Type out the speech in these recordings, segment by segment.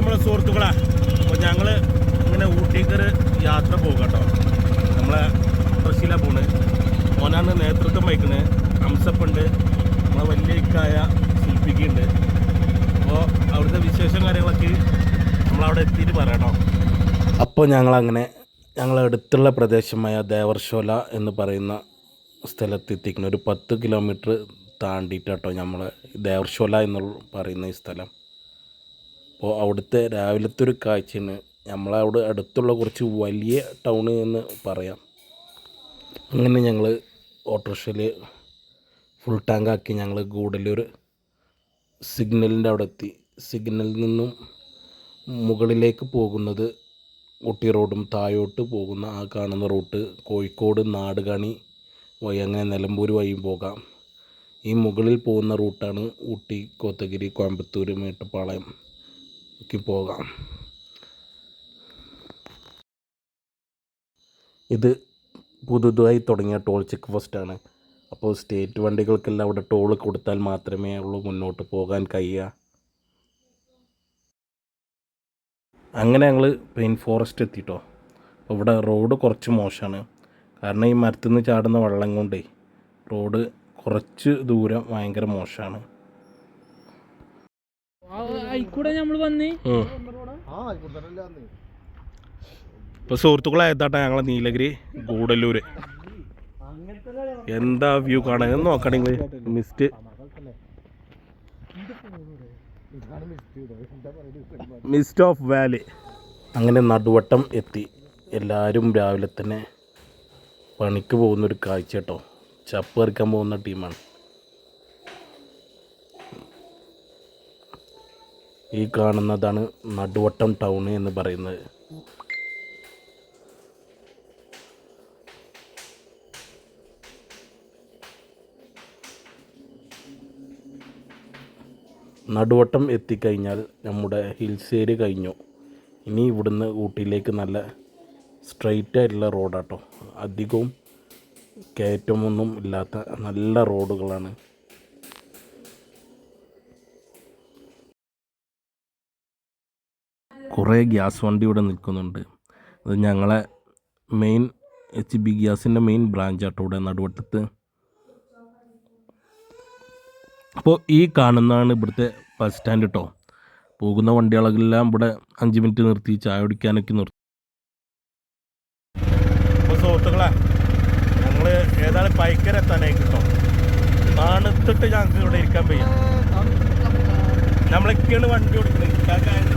നമ്മളെ സുഹൃത്തുക്കളാ. അപ്പോൾ ഞങ്ങൾ ഇങ്ങനെ ഊട്ടിക്കൊരു യാത്ര പോകും കേട്ടോ നമ്മളെ ബ്രസീല പോണ്. ഓനാണ് നേതൃത്വം വഹിക്കുന്നത് ഹംസപ്പുണ്ട് നമ്മളെ വലിയ ഇക്കായ ശില്പിക്കുണ്ട്. അപ്പോൾ അവിടുത്തെ വിശേഷം കാര്യങ്ങളൊക്കെ നമ്മളവിടെ എത്തിയിട്ട് പറയാം അപ്പോൾ ഞങ്ങളങ്ങനെ ഞങ്ങളെ അടുത്തുള്ള പ്രദേശമായ ദേവർശോല എന്ന് പറയുന്ന സ്ഥലത്തെത്തിക്കുന്ന ഒരു പത്ത് കിലോമീറ്റർ താണ്ടിയിട്ടാട്ടോ നമ്മൾ ദേവർശോല എന്ന് പറയുന്ന ഈ സ്ഥലം. അപ്പോൾ അവിടുത്തെ രാവിലത്തെ ഒരു കാഴ്ചയാണ് നമ്മളവിടെ അടുത്തുള്ള കുറച്ച് വലിയ ടൗൺ എന്ന് പറയാം. അങ്ങനെ ഞങ്ങൾ ഓട്ടോറിക്ഷയിൽ ഫുൾ ടാങ്കാക്കി ഞങ്ങൾ ഗൂഡല്ലൂർ സിഗ്നലിന്റെ അവിടെ എത്തി. സിഗ്നലിൽ നിന്നും മുകളിലേക്ക് പോകുന്നത് ഊട്ടി റോഡും തായോട്ട് പോകുന്ന ആ കാണുന്ന റൂട്ട് കോഴിക്കോട് നാടുകാണി വഴി അങ്ങനെ നിലമ്പൂർ വഴിയും പോകാം. ഈ മുകളിൽ പോകുന്ന റൂട്ടാണ് ഊട്ടി കോത്തഗിരി കോയമ്പത്തൂർ മേട്ടുപ്പാളയം. ഒക്കെ പോകാം. ഇത് പുതുതായി തുടങ്ങിയ ടോൾ ചെക്ക് പോസ്റ്റാണ് അപ്പോൾ സ്റ്റേറ്റ് വണ്ടികൾക്കെല്ലാം അവിടെ ടോൾ കൊടുത്താൽ മാത്രമേ ഉള്ളൂ മുന്നോട്ട് പോകാൻ കഴിയുക. അങ്ങനെ ഞങ്ങൾ പെയിൻ ഫോറസ്റ്റ് എത്തിട്ടോ. ഇവിടെ റോഡ് കുറച്ച് മോശമാണ്. കാരണം ഈ മരത്തുനിന്ന് ചാടുന്ന വെള്ളം കൊണ്ടേ റോഡ് കുറച്ച് ദൂരം ഭയങ്കര മോശമാണ്. നമ്മൾ വന്ന്? ഇപ്പോൾ സുഹൃത്തുക്കളായതാട്ടാ ഞങ്ങളെ നീലഗിരി ഗൂഡല്ലൂര്. എന്താ വ്യൂ കാണാൻ? നോക്കണ നോക്കണെങ്കിൽ മിസ്റ്റ് മിസ്റ്റ് ഓഫ് വാലി അങ്ങനെ നടുവട്ടം എത്തി. എല്ലാവരും രാവിലെ തന്നെ പണിക്ക് പോകുന്ന ഒരു കാഴ്ച കേട്ടോ. ചപ്പ് പറിക്കാൻ പോകുന്ന ടീമാണ് ഈ കാണുന്നതാണ് നടുവട്ടം ടൗൺ എന്ന് പറയുന്നത്. നടുവട്ടം എത്തിക്കഴിഞ്ഞാൽ നമ്മുടെ ഹിൽസ് ഏരിയ കഴിഞ്ഞു. ഇനി ഇവിടുന്ന് ഊട്ടിയിലേക്ക് നല്ല സ്ട്രെയിറ്റ് ആയിട്ടുള്ള റോഡാട്ടോ അധികവും കയറ്റമൊന്നും ഇല്ലാത്ത നല്ല റോഡുകളാണ് കുറേ ഗ്യാസ് വണ്ടി ഇവിടെ നിൽക്കുന്നുണ്ട്. അത് ഞങ്ങളെ മെയിൻ എച്ച് ബി ഗ്യാസിന്റെ മെയിൻ ബ്രാഞ്ചാട്ടോ ഇവിടെ നടുവട്ടത്ത്. അപ്പോൾ ഈ കാണുന്നതാണ് ഇവിടുത്തെ ബസ് സ്റ്റാൻഡ് കേട്ടോ പോകുന്ന വണ്ടികളെല്ലാം ഇവിടെ അഞ്ച് മിനിറ്റ് നിർത്തി ചായ കുടിക്കാനൊക്കെ നിർത്തി. അപ്പോൾ സുഹൃത്തുക്കളെ ഞങ്ങൾ ഏതാണ് ബൈക്കർ എത്താനായി കിട്ടും തണുത്തിട്ട് ഞങ്ങൾക്ക് ഇവിടെ ഇരിക്കാൻ പയ്യ നമ്മളൊക്കെയാണ് വണ്ടി ഓടിക്കുന്നത് ഇക്കാക്കായിട്ട്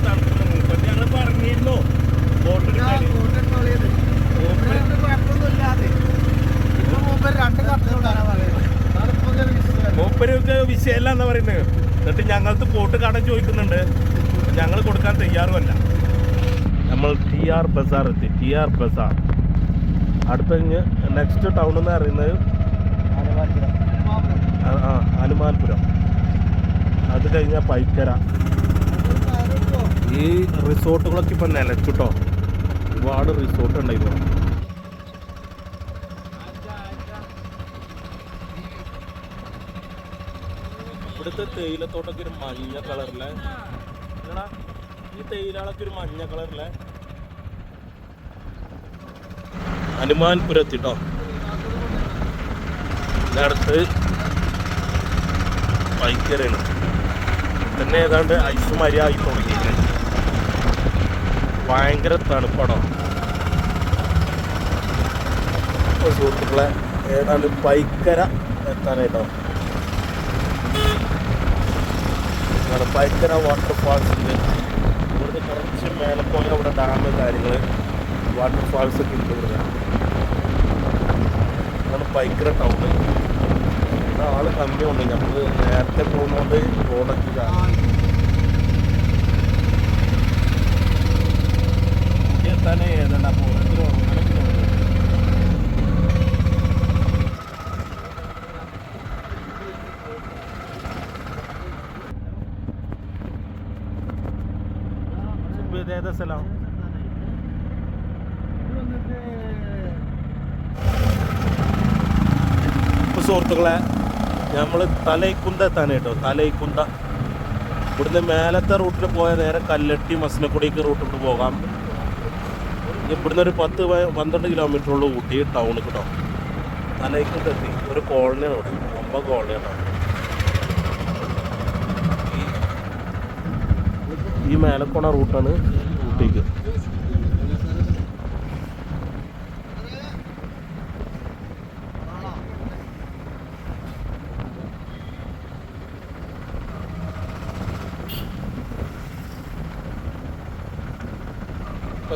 പറയുന്നത്. എന്നിട്ട് ഞങ്ങൾക്ക് പോട്ട് കടം ചോദിക്കുന്നുണ്ട്. ഞങ്ങൾ കൊടുക്കാൻ തയ്യാറുമല്ല. നമ്മൾ ടി ആർ ബസാർ എത്തി. T R Bazar. അടുത്ത നെക്സ്റ്റ് ടൗൺ എന്ന് പറയുന്നത് ആ ഹനുമാൻപുരം. അത് കഴിഞ്ഞാൽ പൈക്കര. ഈ റിസോർട്ടുകളൊക്കെ ഇപ്പം നിലച്ചിട്ടോ ഒരുപാട് റിസോർട്ട് ഉണ്ടായിരുന്നു. ഇവിടുത്തെ തേയിലത്തോട്ടൊക്കെ ഒരു മഞ്ഞ കളറിലെ. എടാ ഈ തേയിലകളൊക്കെ ഒരു മഞ്ഞ കളറിലെ. ഹനുമാൻപുരത്തിട്ടോ ഇതടുത്ത് ഭയങ്കരമാണ് തന്നെ ഏതാണ്ട് ഐസ് മരിയായി തുടങ്ങിയിട്ടുണ്ട്. ഭയങ്കര തണുപ്പടോ സുഹൃത്തുക്കളെ ഏതാണ്ട് പൈക്കര എത്താനായിട്ടോ. അവിടെ ഭയങ്കര വാട്ടർഫാൾസ് ഉണ്ട്. ഇവിടുന്ന് കുറച്ച് മേലെ പോയ അവിടെ ഡാം കാര്യങ്ങൾ വാട്ടർഫാൾസ് ഒക്കെ ഉണ്ട് ഇവിടെ അതാണ് ഭയങ്കര ടൗണ് ഇവിടെ ആൾ കമ്മിയുണ്ട്. നമ്മൾ നേരത്തെ പോകുന്നതുകൊണ്ട് റോഡൊക്കെ കാണാം. എത്താനേ ഏതാണ്ട് അപ്പോൾ ഓരോരുത്തർ കിലോമീറ്റർ ഏതാ സ്ഥലം? സുഹൃത്തുക്കളെ നമ്മൾ തലൈക്കുന്ത എത്താൻ കേട്ടോ. തലൈക്കുന്ത. ഇവിടുന്ന് മേലത്തെ റൂട്ടിൽ പോയ നേരെ കല്ലട്ടി മസ്നക്കുടിക്ക് റൂട്ടിൽ പോകാം. ഇവിടുന്ന് ഒരു പത്ത് പന്ത്രണ്ട് പന്ത്രണ്ട് കിലോമീറ്ററുള്ള ഊട്ടി ടൗണിൽ കേട്ടോ തലൈക്കുന്ത എത്തി. ഒരു കോളനിയാണ് ഇവിടെ. ഒമ്പത് കോളനിയാണ് ഈ മേലക്കോണ റൂട്ടാണ് ഊട്ടിക്ക്.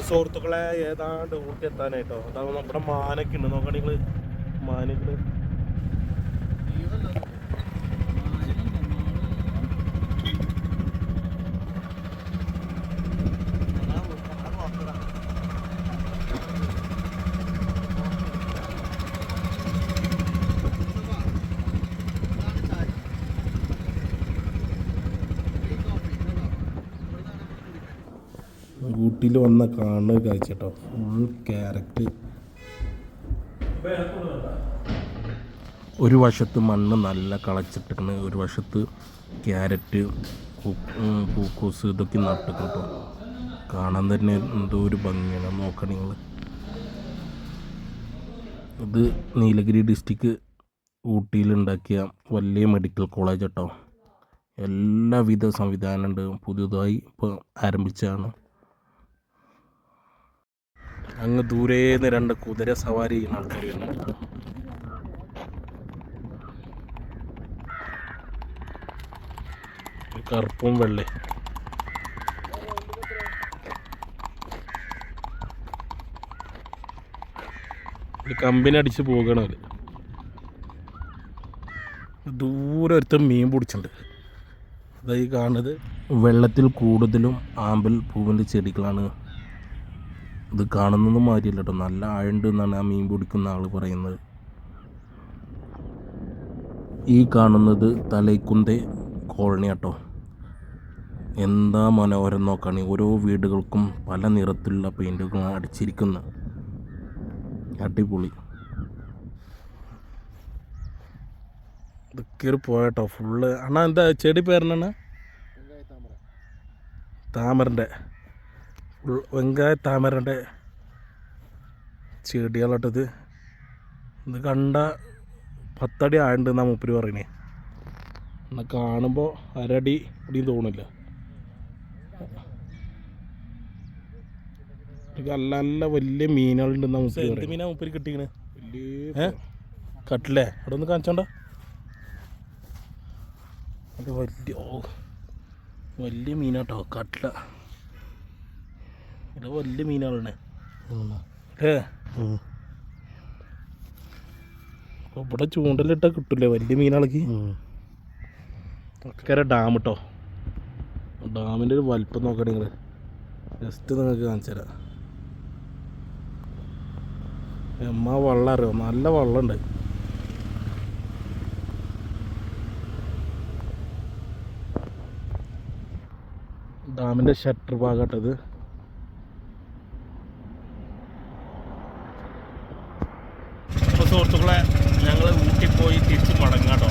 സുഹൃത്തുക്കളെ ഏതാണ്ട് ഊട്ടി എത്താനായിട്ടോ? അതാവുമ്പോ നമ്മുടെ മാനൊക്കെ ഉണ്ട്. നോക്കണെങ്കിൽ നിങ്ങൾ. ഊട്ടിയിൽ വന്ന കാണുന്ന കാഴ്ച കേട്ടോ. ഫുൾ ക്യാരറ്റ് ഒരു വശത്ത് മണ്ണ് നല്ല കളച്ചിട്ടിരിക്കണ് ഒരു വശത്ത് ക്യാരറ്റ് പൂക്കോസ് ഇതൊക്കെ നട്ടിട്ട് കേട്ടോ. കാണാൻ തന്നെ എന്തോ ഒരു ഭംഗിയാണ് നോക്കണം നിങ്ങൾ ഇത് നീലഗിരി ഡിസ്ട്രിക്ട് ഊട്ടിയിലുണ്ടാക്കിയ വലിയ മെഡിക്കൽ കോളേജ് കേട്ടോ. എല്ലാവിധ സംവിധാനമുണ്ട് പുതുതായി ഇപ്പോൾ ആരംഭിച്ചതാണ്. അങ്ങ് ദൂരേന്ന് രണ്ട് കുതിര സവാരി ചെയ്യുന്ന ആൾക്കാർ കറുപ്പും വെള്ളി. കമ്പിനെ അടിച്ച് പോകണം ദൂരെ ഒരുത്തൻ മീൻ പിടിച്ചിട്ടുണ്ട്. അതായി കാണുന്നത്. വെള്ളത്തിൽ കൂടുതലും ആമ്പൽ പൂവിന്റെ ചെടികളാണ്. ഇത് കാണുന്നതും മാതിരിയല്ല കേട്ടോ നല്ല ആഴുണ്ട് എന്നാണ് ആ മീൻ പിടിക്കുന്ന ആൾ പറയുന്നത്. ഈ കാണുന്നത് തലൈക്കുന്തേ കോളനി കേട്ടോ എന്താ മനോഹരം നോക്കുകയാണെങ്കിൽ ഓരോ വീടുകൾക്കും പല നിറത്തിലുള്ള പെയിന്റുകൾ അടിച്ചിരിക്കുന്നത്. അടിപൊളി. ഇതൊക്കെ പോയട്ടോ ഫുള്ള് അണ്ണാ എന്താ ചെടി പേരണ താമരന്റെ. വെങ്കായ താമരന്റെ ചെടികളട്ടത്. ഇത് കണ്ട പത്തടി ആയിട്ട് എന്നാ മൂപ്പര് പറയണേ. എന്നാൽ കാണുമ്പോൾ അരടി ഇടിയും തോന്നില്ല. നല്ല നല്ല വലിയ മീനുകളുണ്ടെന്നാ മൂപ്പര് എന്ത് മീനാ മൂപ്പര് കിട്ടിക്കണേ? ഏ? കട്ടിലേ? അവിടെ ഒന്ന് കാണിച്ചോണ്ട വലിയ ഓ വലിയ മീനാട്ടോ കട്ടില. ഇത് വലിയ മീനുകളാണ്. ഏ. അപ്പോൾ ഇവിടെ ചൂണ്ടലിട്ടാൽ കിട്ടില്ലേ വലിയ മീനുകൾക്ക് അക്കരെ ഡാം കേട്ടോ ഡാമിന്റെ ഒരു വലിപ്പം നോക്കണേ നിങ്ങൾ ജസ്റ്റ് നിങ്ങൾക്ക് കാണിച്ചു തരാം. എമ്മ വെള്ളം അറിയോ? നല്ല വെള്ളമുണ്ട് ഡാമിന്റെ ഷട്ടർ ഭാഗട്ടത് അപ്പോൾ സുഹൃത്തുക്കളെ ഞങ്ങൾ ഊട്ടി പോയി തിരിച്ച് മടങ്ങാട്ടോ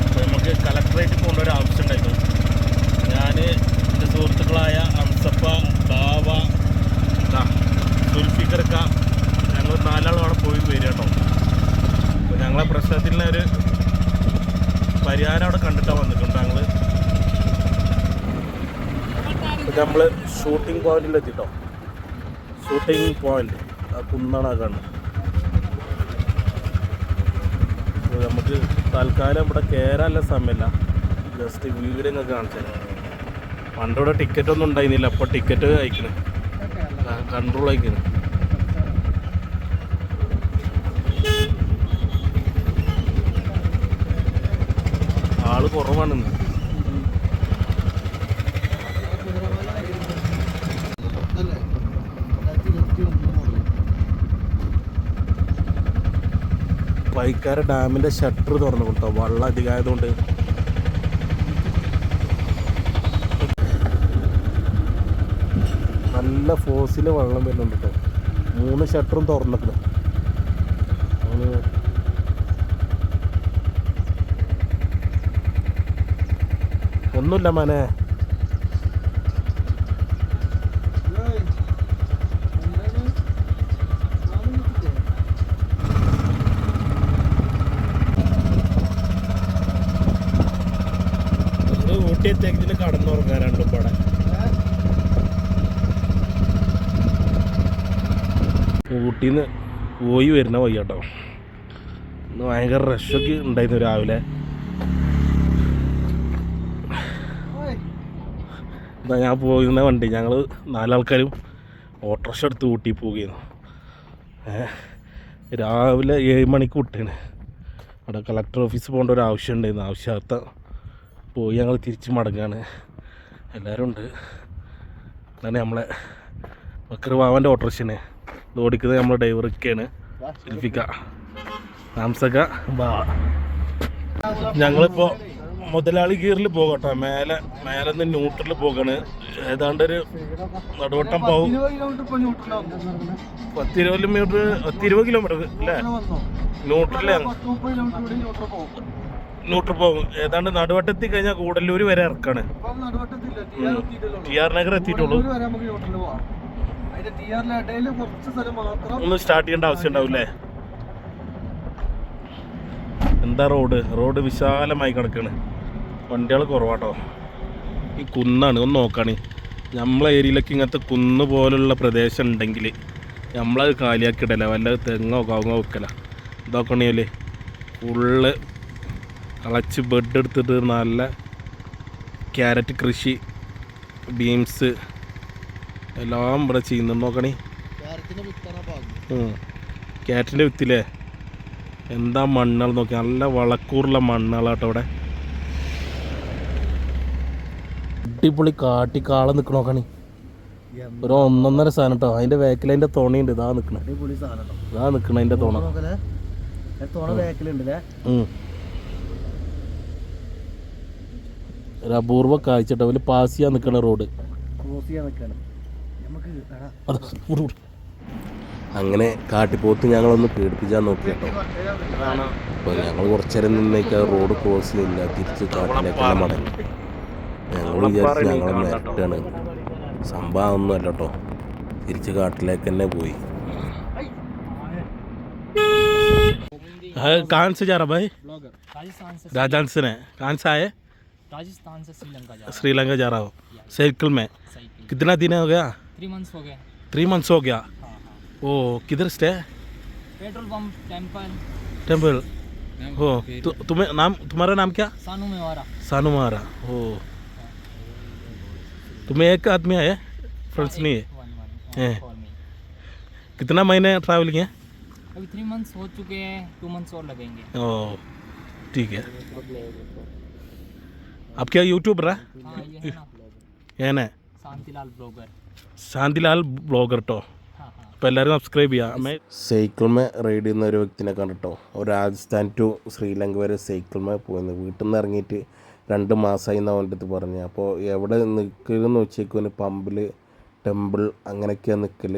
അപ്പോൾ നമുക്ക് കലക്ടറേറ്റ് പോകേണ്ട ഒരു ആവശ്യം ഉണ്ടായിരുന്നു ഞാൻ എന്റെ സുഹൃത്തുക്കളായ അംസപ്പ ബാവ ദാ, സുൽഫിക്കർക്ക ഞങ്ങൾ നാലാളും അവിടെ പോയി വരിക കേട്ടോ അപ്പോൾ ഞങ്ങളെ പ്രശ്നത്തിന് ഒരു പരിഹാരം അവിടെ കണ്ടിട്ടാണ് വന്നിട്ടുണ്ട് ഞങ്ങൾ നമ്മൾ ഷൂട്ടിംഗ് പോയിന്റിലെത്തിട്ടോ ഷൂട്ടിംഗ് പോയിന്റ് ആ കുന്നാണ് ആ നമുക്ക് തൽക്കാലം ഇവിടെ കയറാനുള്ള സമയമില്ല. ജസ്റ്റ് വീട് ഇങ്ങ് കാണിച്ചു. തരാം പണ്ടിവിടെ ടിക്കറ്റ് ഒന്നും ഉണ്ടായിരുന്നില്ല. അപ്പോൾ ടിക്കറ്റ് അയക്കണ് കൺട്രോൾ അയക്കണ് ആൾ കുറവാണ് ഡാമിന്റെ ഡാമിന്റെ ഷട്ടർ തുറന്നു കൊടുത്തോ? വെള്ളം അധികമായതുകൊണ്ട്. നല്ല ഫോഴ്സിൽ വെള്ളം വരുന്നുണ്ട് കേട്ടോ. മൂന്ന് ഷട്ടറും തുറന്നിട്ടുണ്ട്. ഒന്നുമില്ല മാനെ. കടന്നുറങ്ങാൻ രണ്ടും പാടെ ഊട്ടിന്ന് പോയി വരുന്ന വഴി കേട്ടോ ഇന്ന് ഭയങ്കര റഷൊക്കെ ഉണ്ടായിരുന്നു രാവിലെ. എന്നാ ഞാൻ പോയിരുന്ന വണ്ടി. ഞങ്ങൾ നാലാൾക്കാരും ഓട്ടോറിക്ഷ എടുത്ത് ഊട്ടി പോവുകയായിരുന്നു. രാവിലെ ഏഴ് മണിക്ക് വിട്ടാണ് അവിടെ കളക്ടർ ഓഫീസ് പോകേണ്ട ഒരു ആവശ്യം ഉണ്ടായിരുന്നു. ആവശ്യമാത്ത പോയി ഞങ്ങൾ തിരിച്ച് മടങ്ങാണ്. എല്ലാവരും ഉണ്ട്. അതാണ് നമ്മളെ ബക്കർ ബാവന്റെ ഓട്ടോറിക്ഷന് ഇത് ഓടിക്കുന്നത് നമ്മളെ ഡ്രൈവറൊക്കെയാണ് സിൽഫിക്ക. താമസക്ക ബാവ ഞങ്ങളിപ്പോൾ മുതലാളി ഗീറിൽ പോകട്ടെ. മേലെ മേലെ നിന്ന് ന്യൂട്രലിൽ പോകാണ്. ഏതാണ്ട് ഒരു നടുവട്ടം പോകും പത്തിരുപത് കിലോമീറ്റർ പത്തിരുപത് കിലോമീറ്റർ അല്ലേ ന്യൂട്രലാണ് ന്യൂട്രൽ പോകും ഏതാണ്ട് നടുവട്ടത്തിൽ കഴിഞ്ഞാൽ കൂടല്ലൂർ വരെ ഇറക്കാണ്. ടി ആർ നഗർ എത്തിയിട്ടുള്ളൂ. ഒന്ന് സ്റ്റാർട്ട് ചെയ്യേണ്ട ആവശ്യം ഉണ്ടാവില്ലേ? എന്താ റോഡ്? റോഡ് വിശാലമായി കിടക്കാണ്. വണ്ടികൾ കുറവാട്ടോ. ഈ കുന്നാണ് ഒന്ന് നോക്കാണ്. നമ്മളെ ഏരിയയിലൊക്കെ ഇങ്ങനത്തെ കുന്ന് പോലുള്ള പ്രദേശം ഉണ്ടെങ്കിൽ നമ്മളത് കാലിയാക്കിയിടല. വല്ല തെങ്ങോ കാങ്ങോ വെക്കല ഇതൊക്കെയാണല്ലേ ഫുള്ള് കളച്ച് ബെഡ് എടുത്തിട്ട് നല്ല ക്യാരറ്റ് കൃഷി ബീൻസ് എല്ലാം ഇവിടെ ചെയ്യുന്നുണ്ട് നോക്കണേ. ക്യാരറ്റിന്റെ വിത്തില്ലേ? എന്താ മണ്ണൾ നോക്കി. നല്ല വളക്കൂറുള്ള മണ്ണുകളാട്ടോ ഇവിടെ. അടിപൊളി കാട്ടി കാള നിൽക്കണ നോക്കണി ഒരു ഒന്നൊന്നര സാധനം കേട്ടോ അതിന്റെ വേക്കിൽ അതിന്റെ തുണയുണ്ട്. ഇതാ നിൽക്കണേ ഇതാ നിൽക്കണ അതിന്റെ തുണ. ഒരു അപൂർവ കാഴ്ച കേട്ടോ അതിൽ പാസ് ചെയ്യാൻ നിൽക്കണ റോഡ് അതാ, വിട്, വിട്. അങ്ങനെ കാട്ടിപ്പോത്ത് ഞങ്ങളൊന്ന് പേടിപ്പിച്ചാൽ നോക്കി കേട്ടോ അപ്പോൾ ഞങ്ങൾ കുറച്ചേരം നിന്നേക്ക് റോഡ് ക്രോസ് ചെയ്തില്ല തിരിച്ച് കാട്ടിലേക്ക് മടങ്ങി ഞങ്ങൾ വിചാരിച്ചു ഞങ്ങൾ നേരിട്ടാണ് സംഭവം ഒന്നും അല്ല കേട്ടോ തിരിച്ച് കാട്ടിലേക്ക് തന്നെ പോയി कहाँ से जा रहा भाई राजस्थान से राजस्थान से है कहाँ से आए राजस्थान से श्रीलंका जा श्रीलंका जा रहा हो? साइकिल में? कितना दिन हो गया? थ्री मंथ्स हो गए। थ्री मंथ्स हो गया? हाँ हाँ। ओ किधर stay petrol pump temple temple हो तु, तुम्हें नाम तुम्हारा नाम क्या? सानू में वारा सानू महारा हो। तुम्हें एक आदमी आए फ्रेंड्स नहीं है? वन हैं। कितना महीने ट्रैवल किए? अभी थ्री मंथ्स हो चुके हैं टू मंथ्स और लगेंगे। ओ ठीक है। आप क्या यूट्यूबर है हाँ ये है ना ये ना शांतिलाल ब्लॉगर ശാന്തിലാൽ ബ്ലോഗർ കേട്ടോ हाँ हाँ അപ്പോൾ എല്ലാവരും സബ്സ്ക്രൈബ് ചെയ്യുക സൈക്കിൾമേ റൈഡ് ചെയ്യുന്ന ഒരു വ്യക്തിനെ കണ്ടിട്ടോ ഒരു രാജസ്ഥാൻ ടു ശ്രീലങ്ക വരെ സൈക്കിൾമേ പോയിരുന്നു വീട്ടിൽ നിന്ന് ഇറങ്ങിയിട്ട് രണ്ട് മാസമായി എന്ന് അവൻ്റെ അടുത്ത് പറഞ്ഞു അപ്പോൾ എവിടെ നിൽക്കലെന്ന് വെച്ചേക്കുവിന് പമ്പിൽ ടെമ്പിൾ അങ്ങനെയൊക്കെയാണ് നിൽക്കൽ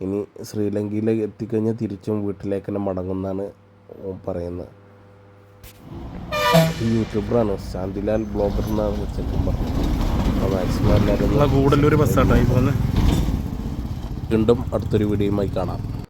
ഇനി ശ്രീലങ്കയിൽ എത്തിക്കഴിഞ്ഞാൽ തിരിച്ചും വീട്ടിലേക്ക് തന്നെ മടങ്ങുമെന്നാണ് ഓൻ പറയുന്നത് ഈ യൂട്യൂബറാണ് ശാന്തിലാൽ ബ്ലോഗർ എന്നാണ് വെച്ചേക്കും പറഞ്ഞത് അപ്പോൾ മാക്സിമം എല്ലാവരും കൂടല്ലൂർ ബസ്സാട്ടോ ഈ പോകുന്നത് വീണ്ടും അടുത്തൊരു വീഡിയോയുമായി കാണാം.